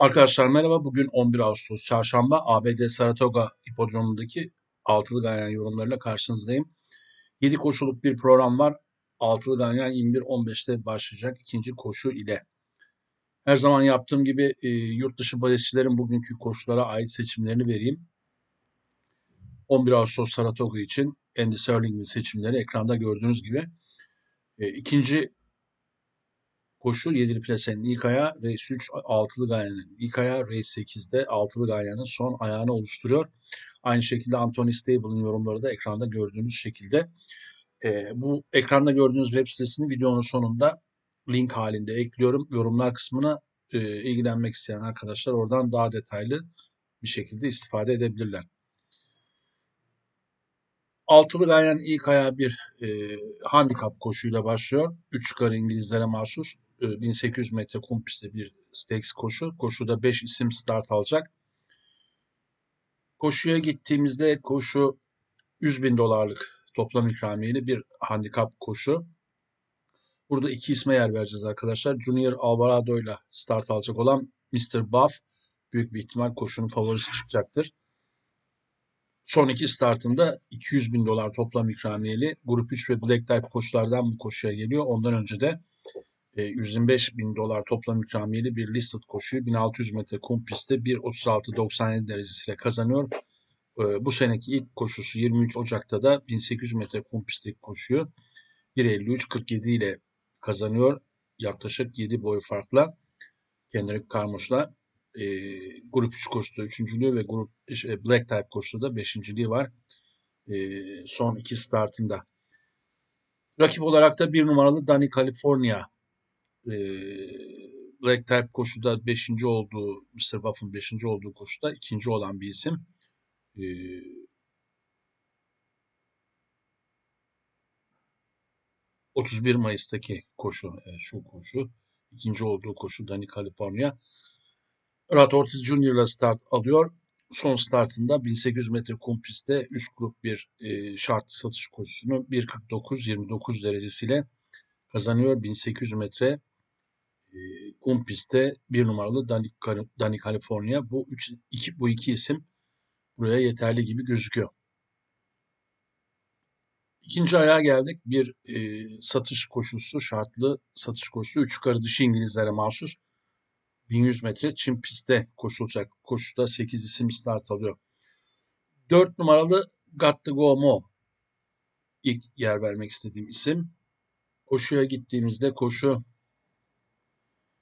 Arkadaşlar merhaba. Bugün 11 Ağustos Çarşamba ABD Saratoga Hipodromu'ndaki altılı ganyan yorumlarıyla karşınızdayım. 7 koşuluk bir program var. Altılı ganyan 21-15'te başlayacak ikinci koşu ile. Her zaman yaptığım gibi e, yurt dışı bahisçilerin bugünkü koşulara ait seçimlerini vereyim. 11 Ağustos Saratoga için Andy Serling'in seçimleri ekranda gördüğünüz gibi. E, ikinci koşu 7'li plasenin ilk ayağı, race 3 altılı ganyanın ilk ayağı, race 8'de altılı ganyanın son ayağını oluşturuyor. Aynı şekilde Anthony Stable'ın yorumları da ekranda gördüğünüz şekilde. E, bu ekranda gördüğünüz web sitesini videonun sonunda link halinde ekliyorum. Yorumlar kısmına e, ilgilenmek isteyen arkadaşlar oradan daha detaylı bir şekilde istifade edebilirler. Altılı Ganyan ilk ayağı bir e, handikap koşuyla başlıyor. Üç kar İngilizlere mahsus 1800 metre kum pistte bir stakes koşu. Koşuda 5 isim start alacak. Koşuya gittiğimizde koşu 100 bin dolarlık toplam ikramiyeli bir handikap koşu. Burada iki isme yer vereceğiz arkadaşlar. Junior Alvarado ile start alacak olan Mr. Buff büyük bir ihtimal koşunun favorisi çıkacaktır. Son iki startında 200 bin dolar toplam ikramiyeli Grup 3 ve Black Type koşulardan bu koşuya geliyor. Ondan önce de 125 e, bin dolar toplam ikramiyeli bir listed koşuyu 1600 metre kum pistte 1.36.97 derecesiyle kazanıyor. E, bu seneki ilk koşusu 23 Ocak'ta da 1800 metre kum pistteki koşuyu 1.53.47 ile kazanıyor. Yaklaşık 7 boy farkla Kendrick Carmouche'la e, grup 3 koşuda üçüncülüğü ve grup e, Black Type koşuda da beşinciliği var. E, son iki startında. Rakip olarak da bir numaralı Dani California Black Type koşuda beşinci olduğu, Mr. Buff'ın beşinci olduğu koşuda ikinci olan bir isim. E, ...31 Mayıs'taki koşu, evet, şu koşu, ikinci olduğu koşu Dani California. Murat Ortiz Junior ile start alıyor. Son startında 1800 metre kum pistte üst grup bir e, şart satış koşusunu 1.49-29 derecesiyle kazanıyor. 1800 metre kum pistte bir numaralı Dani, California. Bu üç, iki, bu iki isim buraya yeterli gibi gözüküyor. İkinci ayağa geldik. Bir e, satış koşusu, şartlı satış koşusu. Üç yukarı dışı İngilizlere mahsus. 1100 metre çim pistte koşulacak. Koşuda 8 isim start alıyor. 4 numaralı Got to Go Mo ilk yer vermek istediğim isim. Koşuya gittiğimizde koşu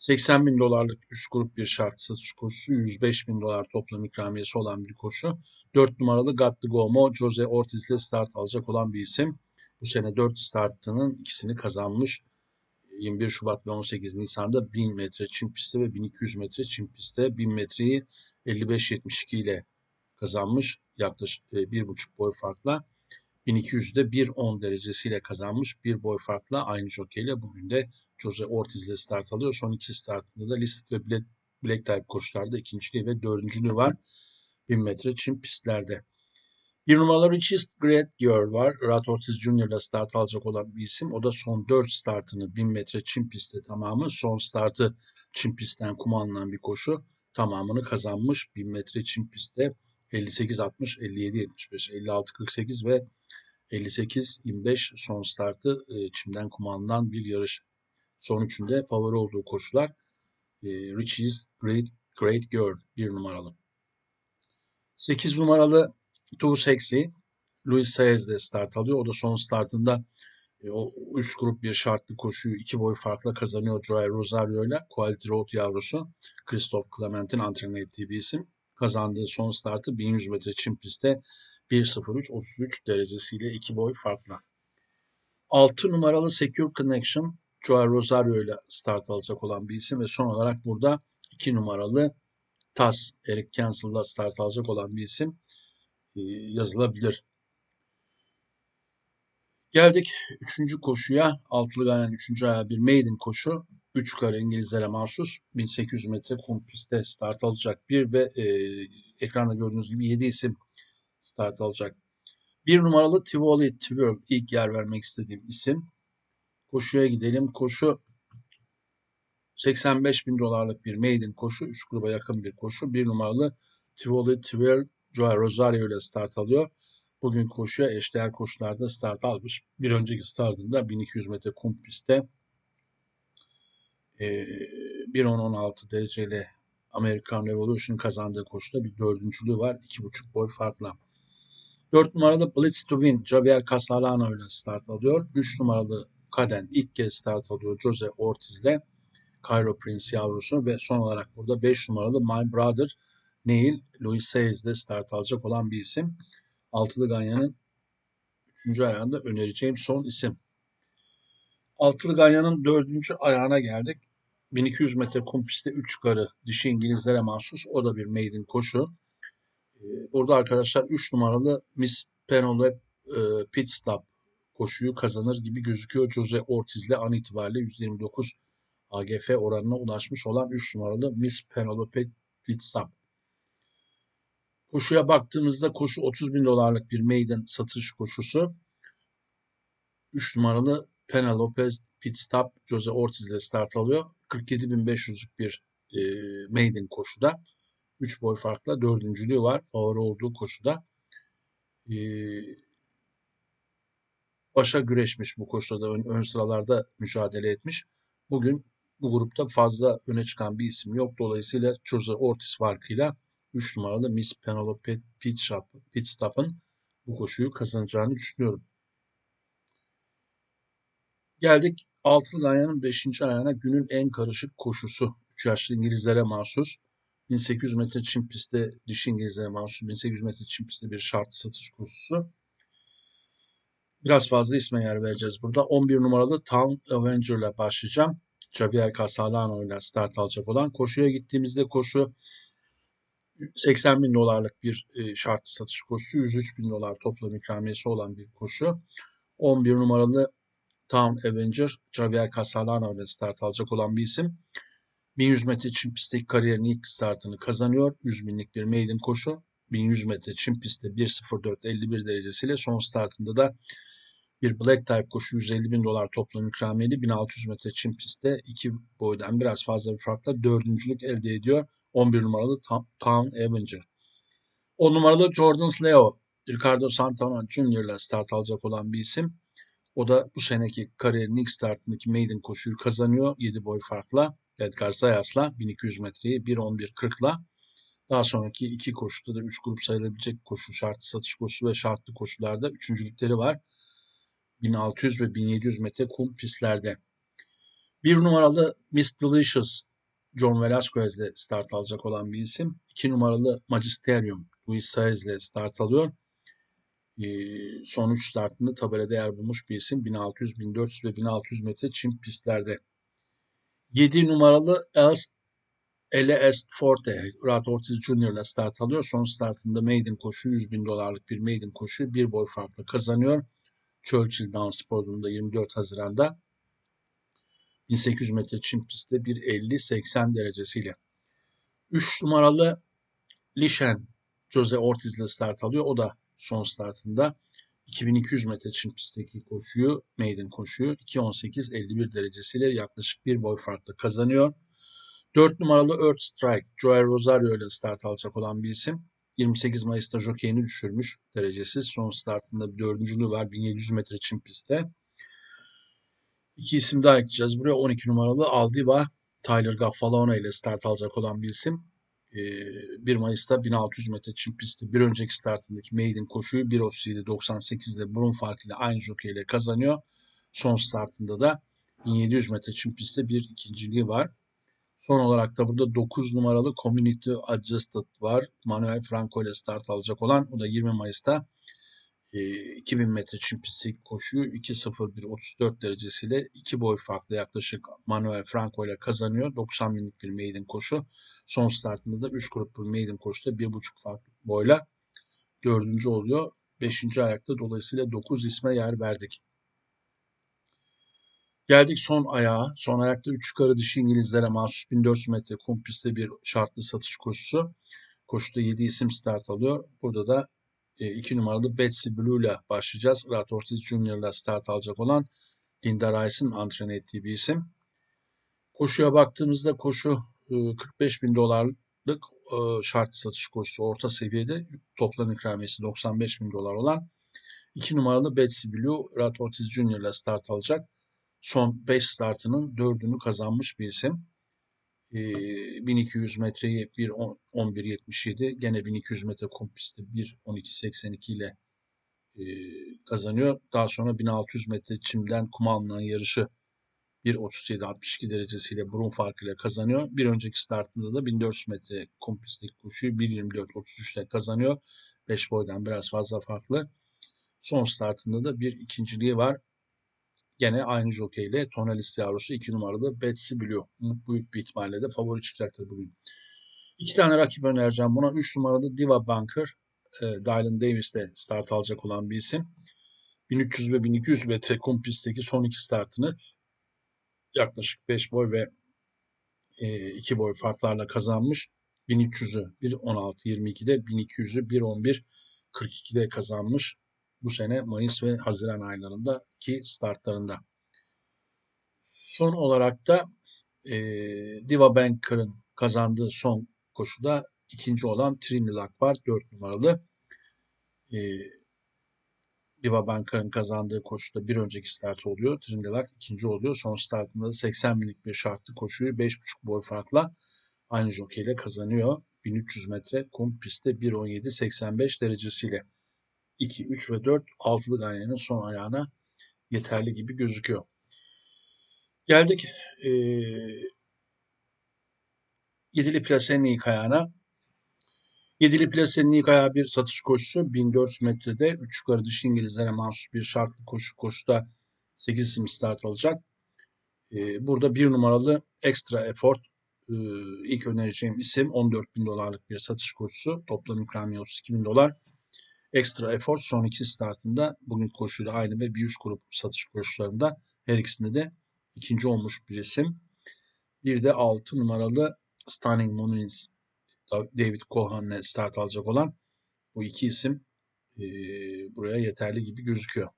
80 bin dolarlık üst grup bir şart satış koşusu. 105 bin dolar toplam ikramiyesi olan bir koşu. 4 numaralı Got to Go Mo Jose Ortiz ile start alacak olan bir isim. Bu sene 4 startının ikisini kazanmış. 21 Şubat ve 18 Nisan'da 1000 metre çim pistte ve 1200 metre çim pistte 1000 metreyi 55-72 ile kazanmış yaklaşık e, bir buçuk boy farkla. 1200'de 1.10 derecesiyle kazanmış bir boy farkla aynı jokeyle bugün de Jose Ortiz ile start alıyor. Son iki startında da Listed ve Black, Black Type koşularda ikinciliği ve dördüncülüğü var 1000 metre çim pistlerde. Bir numaralı Richest Great Girl var. Rat Ortiz Jr. ile start alacak olan bir isim. O da son 4 startını 1000 metre çim pistte tamamı. Son startı çim pistten kuma bir koşu. Tamamını kazanmış 1000 metre çim pistte 58-60, 57-75, 56-48 ve 58-25 son startı e, çimden kumandan bir yarış. Son üçünde favori olduğu koşular e, Richie's Great, Great Girl bir numaralı. 8 numaralı Too Sexy Luis Saez de start alıyor. O da son startında e, o üst grup bir şartlı koşuyu iki boy farkla kazanıyor Joel Rosario ile Quality Road yavrusu Christoph Clement'in antrenör ettiği bir isim. Kazandığı son startı 1100 metre çim pistte 1.03-33 derecesiyle iki boy farkla. 6 numaralı Secure Connection Joel Rosario ile start alacak olan bir isim ve son olarak burada 2 numaralı TAS Eric Cancel'la start alacak olan bir isim. E, yazılabilir. Geldik üçüncü koşuya. Altılı Gayen üçüncü ayağı bir maiden koşu. Üç kare İngilizlere mahsus 1800 metre kum pistte start alacak bir ve e, ekranda gördüğünüz gibi 7 isim start alacak. Bir numaralı Tivoli Twirl ilk yer vermek istediğim isim. Koşuya gidelim. Koşu 85 bin dolarlık bir maiden koşu. Üst gruba yakın bir koşu. Bir numaralı Tivoli Tver Joe Rosario ile start alıyor. Bugün koşuya eşdeğer koşularda start almış. Bir önceki startında 1200 metre kum pistte 1.10-16 dereceyle American Revolution kazandığı koşuda bir dördüncülüğü var. 2.5 boy farkla. 4 numaralı Blitz to Win Javier Casalano ile start alıyor. 3 numaralı Kaden ilk kez start alıyor Jose Ortiz ile Cairo Prince yavrusu ve son olarak burada 5 numaralı My Brother Neil Louis Sayes ile start alacak olan bir isim. Altılı Ganyan'ın 3. ayağında önereceğim son isim. Altılı Ganyan'ın 4. ayağına geldik. 1200 metre kum pistte 3 yukarı dişi İngilizlere mahsus. O da bir maiden koşu. Ee, burada arkadaşlar 3 numaralı Miss Penelope Pit Stop koşuyu kazanır gibi gözüküyor. Jose Ortiz'le an itibariyle 129 AGF oranına ulaşmış olan 3 numaralı Miss Penelope Pit Stop. Koşuya baktığımızda koşu 30 bin dolarlık bir maiden satış koşusu. 3 numaralı Penelope Pit Stop Jose Ortiz ile start alıyor. 47.500'lük bir e, maiden koşuda. 3 boy farkla dördüncülüğü var favori olduğu koşuda. E, başa güreşmiş bu koşuda ön, ön sıralarda mücadele etmiş. Bugün bu grupta fazla öne çıkan bir isim yok. Dolayısıyla Jose Ortiz farkıyla 3 numaralı Miss Penelope Pitstop'ın bu koşuyu kazanacağını düşünüyorum. Geldik Altılı Ganyan'ın 5. ayağına günün en karışık koşusu. 3 yaşlı İngilizlere mahsus. 1800 metre çim pistte dişi İngilizlere mahsus 1800 metre çim pistte bir şart satış koşusu. Biraz fazla isme yer vereceğiz burada. 11 numaralı Town Avenger ile başlayacağım. Javier Casalano ile start alacak olan. Koşuya gittiğimizde koşu 80 bin dolarlık bir e, şart satış koşusu. 103 bin dolar toplam ikramiyesi olan bir koşu. 11 numaralı Town Avenger Javier Casalano ile start alacak olan bir isim. 1100 metre çim pistteki kariyerinin ilk startını kazanıyor. 100 binlik bir maiden koşu. 1100 metre çim pistte 1.04.51 derecesiyle son startında da bir black type koşu 150 bin dolar toplam ikramiyeli 1600 metre çim pistte iki boydan biraz fazla bir farkla dördüncülük elde ediyor. 11 numaralı Town Avenger. 10 numaralı Jordan Leo Ricardo Santana Jr. ile start alacak olan bir isim. O da bu seneki kariyerin ilk startındaki maiden koşuyu kazanıyor 7 boy farkla. Edgar Zayas'la 1200 metreyi 1.11.40'la. Daha sonraki iki koşuda da 3 grup sayılabilecek koşu, şartlı satış koşusu ve şartlı koşularda üçüncülükleri var. 1600 ve 1700 metre kum pistlerde. Bir numaralı Miss Delicious John Velasquez ile start alacak olan bir isim. İki numaralı Magisterium Luis Saez ile start alıyor. Ee, son 3 startında tabelada yer bulmuş bir isim. 1600, 1400 ve 1600 metre çim pistlerde. 7 numaralı Els LS Forte, Murat Ortiz Jr. ile start alıyor. Son startında maiden koşu 100 bin dolarlık bir maiden koşu bir boy farklı kazanıyor. Churchill Downs Spor'unda 24 Haziran'da 1800 metre çim pistte 1.50-80 derecesiyle. 3 numaralı Lishen Jose Ortiz ile start alıyor. O da son startında 2200 metre çim pistteki koşuyu, maiden koşuyu 2.18-51 derecesiyle yaklaşık bir boy farklı kazanıyor. 4 numaralı Earth Strike, Joel Rosario ile start alacak olan bir isim. 28 Mayıs'ta jokeyini düşürmüş derecesiz. Son startında bir dördüncülüğü var 1700 metre çim pistte. İki isim daha ekleyeceğiz. Buraya 12 numaralı Aldiva Tyler Gaffalone ile start alacak olan bir isim. 1 Mayıs'ta 1600 metre çim pistte bir önceki startındaki maiden koşuyu 1.37.98'de burun farkıyla aynı jockey ile kazanıyor. Son startında da 1700 metre çim pistte bir ikinciliği var. Son olarak da burada 9 numaralı Community Adjusted var. Manuel Franco ile start alacak olan. O da 20 Mayıs'ta 2000 metre çim pisti koşuyu 2.01.34 derecesiyle 2 boy farklı yaklaşık Manuel Franco ile kazanıyor. 90 binlik bir maiden koşu. Son startında da 3 grup bir maiden koşuda 1.5 farklı boyla dördüncü oluyor. 5. ayakta dolayısıyla 9 isme yer verdik. Geldik son ayağa. Son ayakta 3 yukarı dişi İngilizlere mahsus 1400 metre kum pistte bir şartlı satış koşusu. Koşuda 7 isim start alıyor. Burada da 2 numaralı Betsy Blue ile başlayacağız. Rat Ortiz Jr. ile start alacak olan Linda Rice'ın antren ettiği bir isim. Koşuya baktığımızda koşu e, 45 bin dolarlık e, şart satış koşusu orta seviyede toplam ikramiyesi 95 bin dolar olan 2 numaralı Betsy Blue Rad Ortiz Jr. ile start alacak. Son 5 startının 4'ünü kazanmış bir isim. E, 1200 metreyi 1.11.77 gene 1200 metre kum pisti 1.12.82 ile e, kazanıyor. Daha sonra 1600 metre çimden kum alınan yarışı 1.37-62 derecesiyle burun farkıyla kazanıyor. Bir önceki startında da 1400 metre kum pistteki koşuyu 1.24-33'te kazanıyor. 5 boydan biraz fazla farklı. Son startında da bir ikinciliği var. Gene aynı jockey ile Tonalist yavrusu 2 numaralı Betsy Blue. Büyük bir ihtimalle de favori çıkacaktır bugün. İki tane rakip önereceğim buna. 3 numaralı Diva Bunker. E, Dylan Davis'te start alacak olan bir isim. 1300 ve 1200 metre kum pistteki son iki startını yaklaşık 5 boy ve 2 e, boy farklarla kazanmış. 1300'ü 1.16-22'de, 1200'ü 1.11-42'de kazanmış. Bu sene Mayıs ve Haziran aylarındaki startlarında. Son olarak da e, Diva Banker'ın kazandığı son koşuda ikinci olan Trinilak var. 4 numaralı. E, Diva Bankar'ın kazandığı koşuda bir önceki start oluyor. Trindelak ikinci oluyor. Son startında da 80 binlik bir şartlı koşuyu 5,5 boy farkla aynı jokeyle kazanıyor. 1300 metre kum pistte 1.17.85 derecesiyle. 2, 3 ve 4 altılı ganyanın son ayağına yeterli gibi gözüküyor. Geldik e, yedili plasenin ilk ayağına. Yedili plasenin ilk ayağı bir satış koşusu 1400 metrede 3 yukarı dış İngilizlere mahsus bir şartlı koşu koşuda 8 isim start alacak. Ee, burada bir numaralı Extra Effort ee, ilk önereceğim isim 14 bin dolarlık bir satış koşusu. Toplam ikramiye 32 bin dolar. Extra Effort son iki startında bugün koşuyla aynı ve bir üst grup satış koşularında her ikisinde de ikinci olmuş bir isim. Bir de 6 numaralı Stunning Moonings David Cohan'le start alacak olan bu iki isim e, buraya yeterli gibi gözüküyor.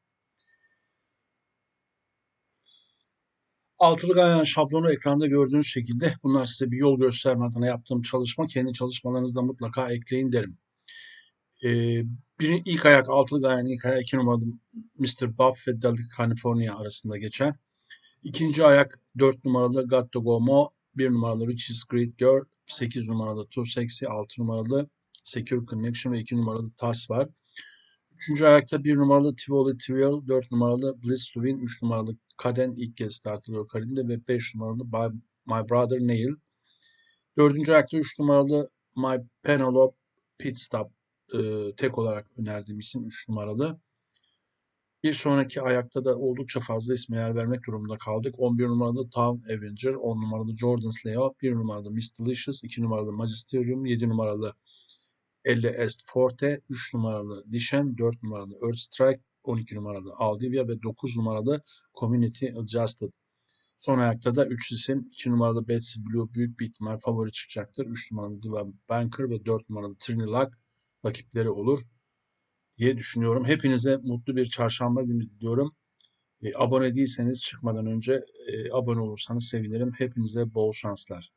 Altılı ganyan şablonu ekranda gördüğünüz şekilde bunlar size bir yol gösterme adına yaptığım çalışma. Kendi çalışmalarınızda mutlaka ekleyin derim. Ee, bir ilk ayak altılı ganyan ilk ayak iki numaralı Mr. Buff ve Delta California arasında geçer. İkinci ayak dört numaralı Gatto Gomo 1 numaralı Richie's Great Girl, 8 numaralı Too Sexy, 6 numaralı Secure Connection ve 2 numaralı TAS var. Üçüncü ayakta 1 numaralı Tivoli Trivial, 4 numaralı Bliss to Win, 3 numaralı Kaden ilk kez start alıyor karinde ve 5 numaralı My Brother Neil. Dördüncü ayakta 3 numaralı My Penelope Pit Stop e, tek olarak önerdiğim isim 3 numaralı. Bir sonraki ayakta da oldukça fazla isme yer vermek durumunda kaldık. 11 numaralı Town Avenger, 10 numaralı Jordan's Leo, 1 numaralı Miss Delicious, 2 numaralı Magisterium, 7 numaralı Elle Est Forte, 3 numaralı Dishen, 4 numaralı Earth Strike, 12 numaralı Aldivia ve 9 numaralı Community Adjusted. Son ayakta da 3 isim 2 numaralı Betsy Blue büyük bir ihtimal favori çıkacaktır. 3 numaralı Diva Banker ve 4 numaralı Trinilak rakipleri olur diye düşünüyorum. Hepinize mutlu bir çarşamba günü diliyorum. E, abone değilseniz çıkmadan önce e, abone olursanız sevinirim. Hepinize bol şanslar.